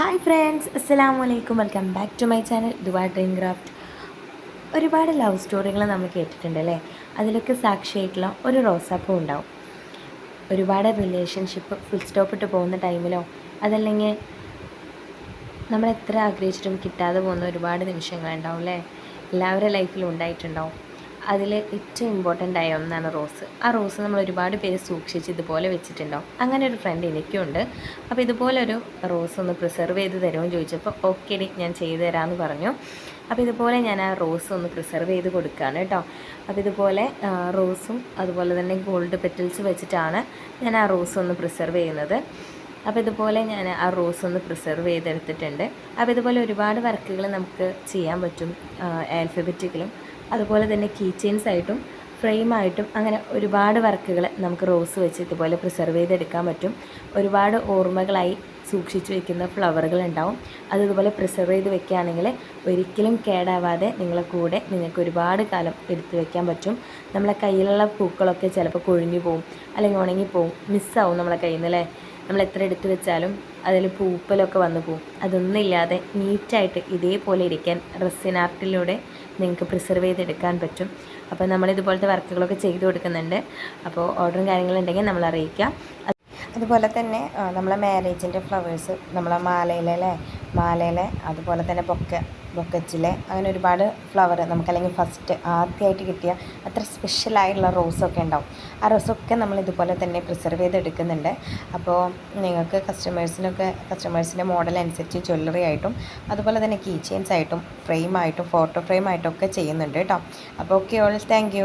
Hi friends അസ്സാം വലൈക്കും welcome back to my channel Dubai dream craft ഒരുപാട് love സ്റ്റോറികൾ നമ്മൾ കേട്ടിട്ടുണ്ട് അല്ലേ? അതിലൊക്കെ സാക്ഷിയായിട്ടുള്ള ഒരു റോസാപ്പൂ ഉണ്ടാവും. ഒരുപാട് റിലേഷൻഷിപ്പ് ഫുൾ സ്റ്റോപ്പ് ഇട്ട് പോകുന്ന ടൈമിലോ അതല്ലെങ്കിൽ നമ്മൾ എത്ര ആഗ്രഹിച്ചിട്ടും കിട്ടാതെ പോകുന്ന ഒരുപാട് നിമിഷങ്ങളുണ്ടാവും അല്ലേ? എല്ലാവരുടെ ലൈഫിലും ഉണ്ടായിട്ടുണ്ടാവും. അതിൽ ഏറ്റവും ഇമ്പോർട്ടന്റ് ആയ ഒന്നാണ് റോസ്. ആ റോസ് നമ്മൾ ഒരുപാട് പേര് സൂക്ഷിച്ച് ഇതുപോലെ വെച്ചിട്ടുണ്ടാവും അങ്ങനെ ഒരു ഫ്രണ്ട് എനിക്കുണ്ട്. അപ്പോൾ ഇതുപോലൊരു റോസ് ഒന്ന് പ്രിസർവ് ചെയ്ത് തരുമോ എന്ന് ചോദിച്ചപ്പോൾ ഓക്കെ ഡി ഞാൻ ചെയ്തു തരാമെന്ന് പറഞ്ഞു. അപ്പോൾ ഇതുപോലെ ഞാൻ ആ റോസ് ഒന്ന് പ്രിസർവ് ചെയ്ത് കൊടുക്കുകയാണ് കേട്ടോ. അപ്പോൾ ഇതുപോലെ റോസും അതുപോലെ തന്നെ ഗോൾഡ് പെറ്റൽസ് വെച്ചിട്ടാണ് ഞാൻ ആ റോസ് ഒന്ന് പ്രിസർവ് ചെയ്യുന്നത്. അപ്പോൾ ഇതുപോലെ ഞാൻ ആ റോസ് ഒന്ന് പ്രിസർവ് ചെയ്തെടുത്തിട്ടുണ്ട്. അപ്പോൾ ഇതുപോലെ ഒരുപാട് വർക്കുകൾ നമുക്ക് ചെയ്യാൻ പറ്റും ആൽഫബറ്റിക്കലും അതുപോലെ തന്നെ കീ ചെയിൻസ് ആയിട്ടും ഫ്രെയിമായിട്ടും അങ്ങനെ ഒരുപാട് വർക്കുകൾ നമുക്ക് റോസ് വെച്ച് ഇതുപോലെ പ്രിസർവ് ചെയ്തെടുക്കാൻ പറ്റും. ഒരുപാട് ഓർമ്മകളായി സൂക്ഷിച്ചു വെക്കുന്ന ഫ്ലവറുകൾ ഉണ്ടാവും. അത് ഇതുപോലെ പ്രിസർവ് ചെയ്ത് വെക്കുകയാണെങ്കിൽ ഒരിക്കലും കേടാവാതെ നിങ്ങളെ കൂടെ നിങ്ങൾക്ക് ഒരുപാട് കാലം എടുത്തു വെക്കാൻ പറ്റും. നമ്മളെ കയ്യിലുള്ള പൂക്കളൊക്കെ ചിലപ്പോൾ കൊഴിഞ്ഞു പോവും അല്ലെങ്കിൽ ഉണങ്ങി ഉണങ്ങിപ്പോവും മിസ്സാവും നമ്മളെ കയ്യിൽ നിന്ന് അല്ലേ നമ്മൾ എത്ര എടുത്തു വെച്ചാലും അതിൽ പൂപ്പലൊക്കെ വന്നു പോവും. അതൊന്നുമില്ലാതെ നീറ്റായിട്ട് ഇതേപോലെ ഇരിക്കാൻ റെസിൻ ആർട്ടിലൂടെ നിങ്ങൾക്ക് പ്രിസർവ് ചെയ്തെടുക്കാൻ പറ്റും. അപ്പോൾ നമ്മൾ ഇതുപോലത്തെ വർക്കുകളൊക്കെ ചെയ്തു കൊടുക്കുന്നുണ്ട്. അപ്പോൾ ഓർഡറും കാര്യങ്ങളുണ്ടെങ്കിൽ നമ്മൾ അറിയിക്കാം. അതുപോലെ തന്നെ നമ്മളെ മാരേജിന്റെ ഫ്ലവേഴ്സ് നമ്മളെ മാലയിലെ മാലയിലെ അതുപോലെ തന്നെ പൊക്ക പൊക്കച്ചിലെ അങ്ങനെ ഒരുപാട് ഫ്ലവർ നമുക്കല്ലെങ്കിൽ ഫസ്റ്റ് ആദ്യമായിട്ട് കിട്ടിയ അത്ര സ്പെഷ്യലായിട്ടുള്ള റോസൊക്കെ ഉണ്ടാവും. ആ റോസൊക്കെ നമ്മൾ ഇതുപോലെ തന്നെ പ്രിസർവ് ചെയ്തെടുക്കുന്നുണ്ട്. അപ്പോൾ നിങ്ങൾക്ക് കസ്റ്റമേഴ്സിനൊക്കെ കസ്റ്റമേഴ്സിന്റെ മോഡൽ അനുസരിച്ച് ജ്വല്ലറി ആയിട്ടും അതുപോലെ തന്നെ കീ ചെയിൻസ് ആയിട്ടും ഫ്രെയിമായിട്ടും ഫോട്ടോ ഫ്രെയിമായിട്ടും ഒക്കെ ചെയ്യുന്നുണ്ട് കേട്ടോ അപ്പോൾ ഓക്കെ ഓൾ താങ്ക്